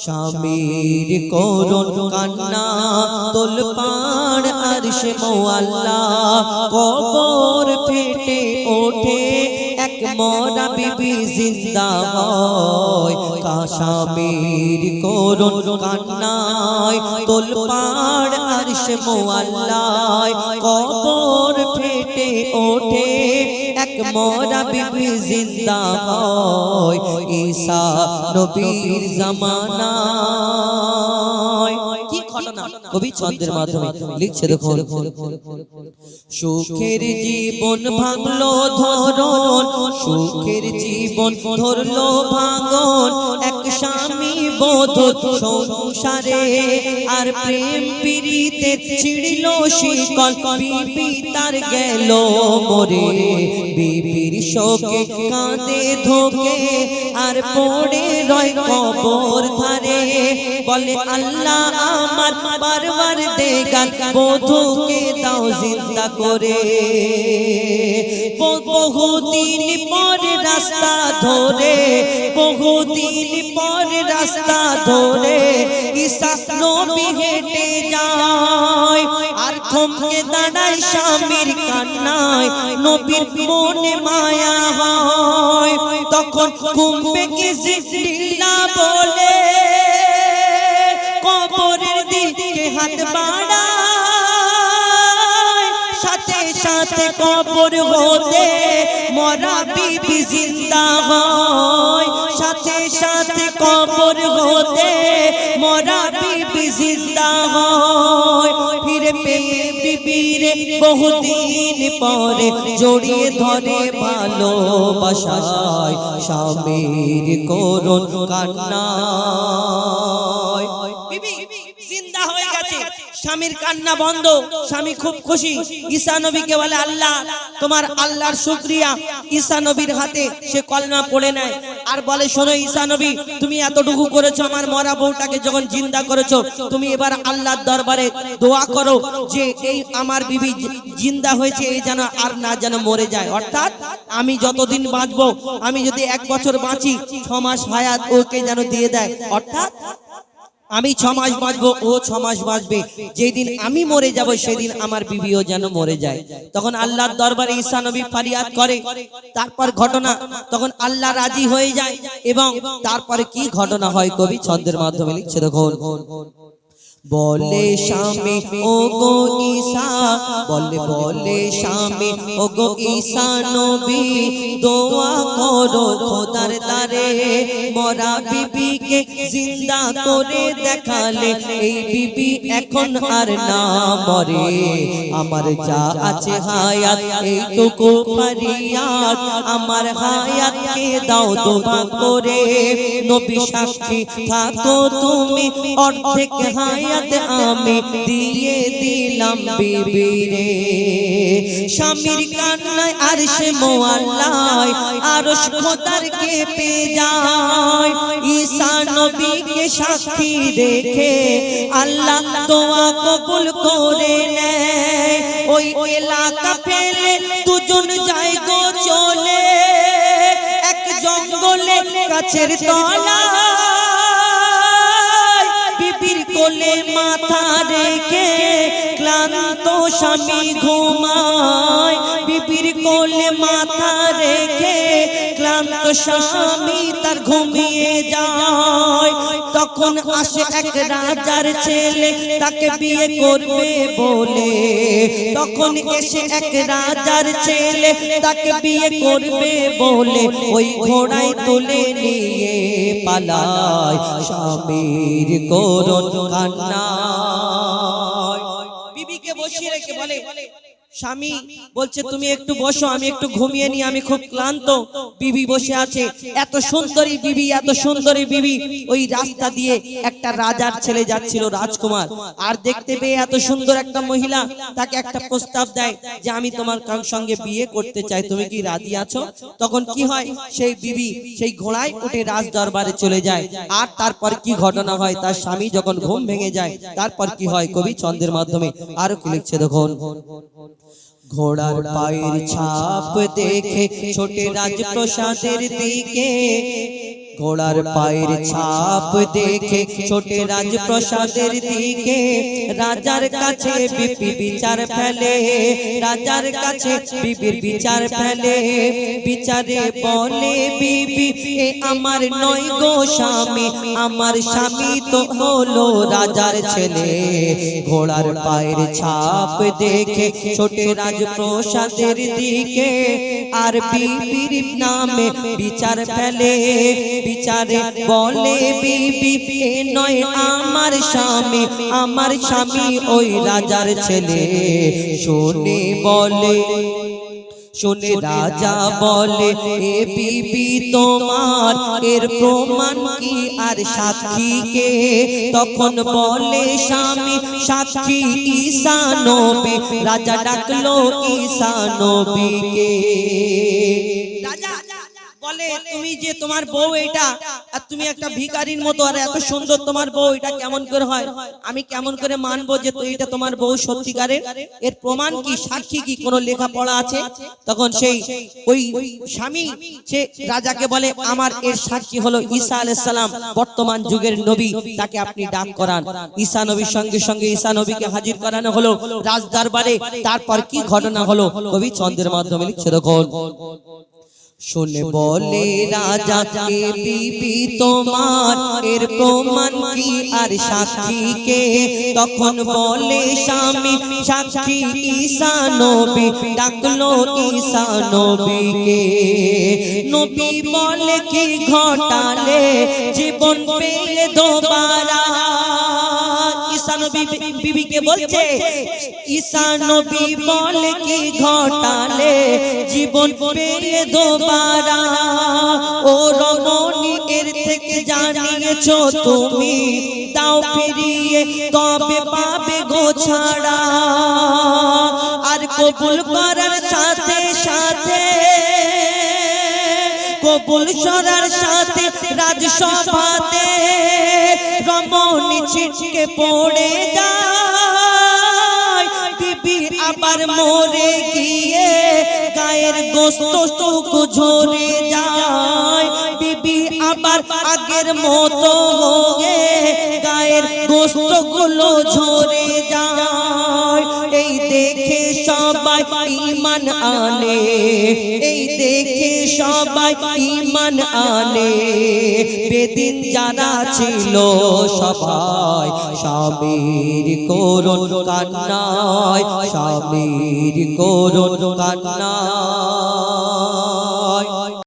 স্বামীর করুন কান্না তোল পাড় আর সে মোয়াল্লা কবর ফেটে ওঠে এক মরা বিবি জিন্দা হয়। কাশামীর করুন কান্নায় তোল পাড় আর সে মোয়াল্লায় কবর ফেটে ওঠে মরা বিবি জিন্দা হয়। ঈসা নবীর ঘটনা কবি ছন্দের মাধ্যমে লিখছে দেখুন। সুখের জীবন ভাঙলো ধরন সুখের জীবন ধরলো ভাঙন। এক স্বামী বোধ সংসারে আর প্রেম পিড়িতে ছিড়ল শিকল। বিবি তার গেল মরে বিবির শোকে কাঁদে ধোকে আর পড়ে রয় কবর। বলে আল্লাহ আমার বধুকে দাও জিন্দা করে। বহুদিন পর রাস্তা ধরে, বহুদিন পর রাস্তা ধরে ঈসা নবী হেঁটে যায়। আর থমকে দাঁড়ায় স্বামীর কান্নায়, নবীর মনে মায়া হয়। তখন কুম্ভে কিসে ডিল্লা বলে কবরের দিকে হাত বাড়ায়। সাথে সাথে কবর হতে মরা বিবি জিন্দা হয়। সাথে সাথে কবর হতে মরা বিবি জিন্দা হয়। পেয়ে বিবিরে বহুদিন পরে জড়িয়ে ধরে ভালোবাসায় স্বামীর করুন কান্না বিবি স্বামীর কান্না বন্ধ, স্বামী খুব খুশি। ঈসা নবীকে বলে, আল্লাহ, তোমার আল্লাহর শুকরিয়া। ঈসা নবীর হাতে সে কলমা পড়ে নেয়। আর বলে, শোনো ঈসা নবী, তুমি এতটুকু করেছ, আমার মরা বউটাকে যখন জিন্দা করেছ, তুমি এবার আল্লাহর দরবারে দোয়া করো যে এই আমার বিবি জিন্দা হয়েছে এই যেন আর না যেন মরে যায়। অর্থাৎ আমি যতদিন বাঁচবো, আমি যদি এক বছর বাঁচি, ছ মাস হায়াত ওকে যেন দিয়ে দেয়। অর্থাৎ আমি ছ মাস বাঁচবো, ও ছ মাস বাঁচবে। যেদিন আমি মরে যাব, সেদিন আমার বিবিও যেন মরে যায়। তখন আল্লাহর দরবারে ঈসা নবী ফারিয়াদ করে, তারপর ঘটনা, তখন আল্লাহ রাজি হয়ে যায় এবং তারপরে কি ঘটনা হয় কবি ছন্দের মাধ্যমে লিখছে দেখুন। বলে স্বামী ও গো ঈসা বলে বলে স্বামী ও গো ঈসা নবী দোয়া করো খোদার দারে মরা বিবিকে জিন্দা করে দেখালে এই বিবি এখন আর না মরে। আমার যা আছে হায়াত এইটুকু ফারিয়াদ। আমার হায়াতকে দাও দোয়া করে। নবী সাক্ষী থাকো তুমি অর্ধেক হায়াত। আমি দিয়ে দিলাম বিবিরে। স্বামীর কান্নায় আর সে মোয়াল্লায় আর খোদার কে পে যায়। ঈসা নবীকে সাক্ষী রেখে আল্লাহ দোয়া কবুল করে নেয়। ওই এলাকা পেলে দুজন যায় গো চলে। এক জঙ্গলে গাছের তলা বিবির কোলে মাথা রেখে ক্লান্ত স্বামী ঘুমায়। বিপির কোলে মাথা রেখে ক্লান্ত স্বামী তার যায় তখন আসে এক রাজার ছেলে তাকে বিয়ে করবে বলে, তখন এসে এক রাজার ছেলে তাকে বিয়ে করবে বলে, ওই ঘোড়ায় তুলে নিয়ে পালায় স্বামীর করুন কান্না বিবিকে বসিয়ে রেখে বলে স্বামী বলছে তুমি একটু বসো আমি একটু ঘুমিয়ে নি আমি খুব ক্লান্ত বিবি বসে আছে। এত সুন্দরী বিবি এত সুন্দরী বিবি। ওই রাস্তা দিয়ে একটা রাজার ছেলে যাচ্ছিল রাজকুমার। আর দেখতে পেয়ে এত সুন্দর একটা মহিলা তাকে একটা প্রস্তাব দেয় যে আমি তোমার কার সঙ্গে বিয়ে করতে চাই তুমি কি রাজি আছো? তখন কি হয় সেই বিবি সেই ঘোড়ায় উঠে রাজ দরবারে চলে যায়। আর তারপর কি ঘটনা হয়? তার স্বামী যখন ঘুম ভেঙে যায় তারপর কি হয় কবি ছন্দের মাধ্যমে আরও কি লিখছে দেখুন ঘোড়ার পায়ের ছাপ দেখে ছোটে রাজপ্রসাদের দিকে। ঘোড়ার পায়ের ছাপ দেখে ছোটে রাজপ্রসাদের দিকে। রাজার কাছে বিপি বিচার ফেলে, রাজার কাছে বিবির বিচার ফেলে। বিচারে বলে বিবি এ আমার নয় গো স্বামী, আমার স্বামী তো হলো রাজার ছেলে। ঘোড়ার পায়ের ছাপ দেখে ছোটে রাজপ্রসাদের দিকে আর বিবির নামে বিচার ফেলে। বিচারে বলে বিবি এ নয় আমার স্বামী আমার স্বামী ওই রাজার ছেলে। শোনে বলে শুনে রাজা বলে এ বিবি তোমার এর প্রমাণ কি? আর সাক্ষী কে তখন বলে স্বামী সাক্ষী ঈশা নবী। রাজা ডাকলো ঈশা নবীকে। বলে তুমি যে তোমার বউ এটা আর তুমি একটা ভিখারির মতো আর এত সুন্দর তোমার বউ এটা কেমন করে হয়? আমি কেমন করে মানবো যে তো এটা তোমার বউ সত্যিকারের? এর প্রমাণ কি? সাক্ষী কি? কোনো লেখা পড়া আছে? তখন সেই ওই স্বামী সে রাজাকে বলে আমার এর সাক্ষী হলো ঈসা আলাইহিস সালাম। বর্তমান যুগের নবী তাকে আপনি ডাক করান। ঈসা নবীর সঙ্গে সঙ্গে ঈসা নবীকে হাজির করানো হলো রাজ দরবারে তারপর কি ঘটনা হলো কবি ছন্দের মাধ্যমে লিখছে দেখুন শুনে বলে রাজা কে বিবি তোমার এর প্রমাণ কি? আর সাক্ষী কে? তখন বলে স্বামী সাক্ষী ঈশা নবী ডাকলো ঈশা নবীকে। নবী বলে কি ঘটালে? জীবন পেয়ে দোবারা। বিবিকে বলছে ঘটালে? জীবন পেয়ে দোবারা। ও রমণী, এর থেকে জানিয়েছো তুমি, তাও ফিরিয়ে তবে পাবে গো ছাড়া? আর কবুল করার সাথে সাথে কবুল সরার সাথে রাজসভাতে রমণী ছিটকে পড়ে যায়। বিবি আবার মরে গিয়ে গায়ের গোস্ত টুক ঝরে যায়। বিবি আবার আগের মতো হয়ে গায়ের গোস্তগুলো ঝরে যায়। এই দেখে সবাই ইমান আনে, এই দেখে সবাই ইমান আনে। বেদিন যারা ছিল সবাই স্বামীর করুন কান্নায় স্বামীর করুন কান্নায়।